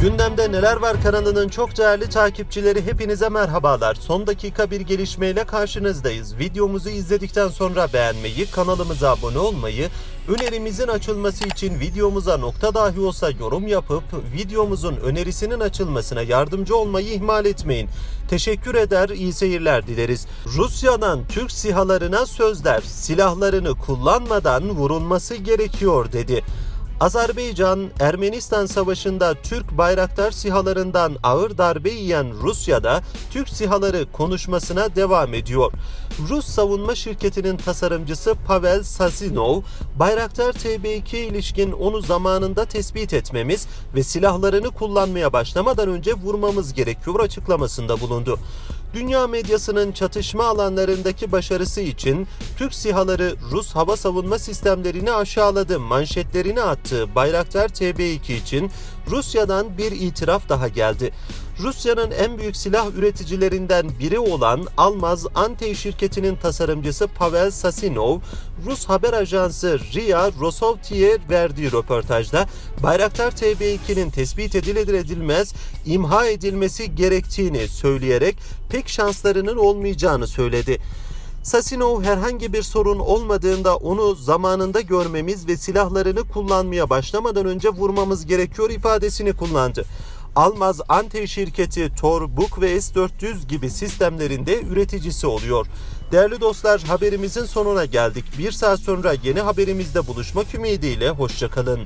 Gündemde Neler Var kanalının çok değerli takipçileri hepinize merhabalar. Son dakika bir gelişmeyle karşınızdayız. Videomuzu izledikten sonra beğenmeyi, kanalımıza abone olmayı, önerimizin açılması için videomuza nokta dahi olsa yorum yapıp videomuzun önerisinin açılmasına yardımcı olmayı ihmal etmeyin. Teşekkür eder, iyi seyirler dileriz. Rusya'dan Türk sihalarına sözler, silahlarını kullanmadan vurulması gerekiyor dedi. Azerbaycan, Ermenistan savaşında Türk Bayraktar sihalarından ağır darbe yiyen Rusya'da Türk sihaları konuşmasına devam ediyor. Rus savunma şirketinin tasarımcısı Pavel Sasinov, Bayraktar TB2 ilişkin onu zamanında tespit etmemiz ve silahlarını kullanmaya başlamadan önce vurmamız gerekiyor açıklamasında bulundu. Dünya medyasının çatışma alanlarındaki başarısı için Türk sihaları Rus hava savunma sistemlerini aşağıladı manşetlerini attığı Bayraktar TB2 için Rusya'dan bir itiraf daha geldi. Rusya'nın en büyük silah üreticilerinden biri olan Almaz Antey şirketinin tasarımcısı Pavel Sasinov, Rus haber ajansı RIA Rosovti'ye verdiği röportajda Bayraktar TB2'nin tespit edilir edilmez imha edilmesi gerektiğini söyleyerek pek şanslarının olmayacağını söyledi. Sasinov herhangi bir sorun olmadığında onu zamanında görmemiz ve silahlarını kullanmaya başlamadan önce vurmamız gerekiyor ifadesini kullandı. Almaz Ante şirketi Tor, Buk ve S400 gibi sistemlerinde üreticisi oluyor. Değerli dostlar haberimizin sonuna geldik. Bir saat sonra yeni haberimizde buluşmak ümidiyle hoşçakalın.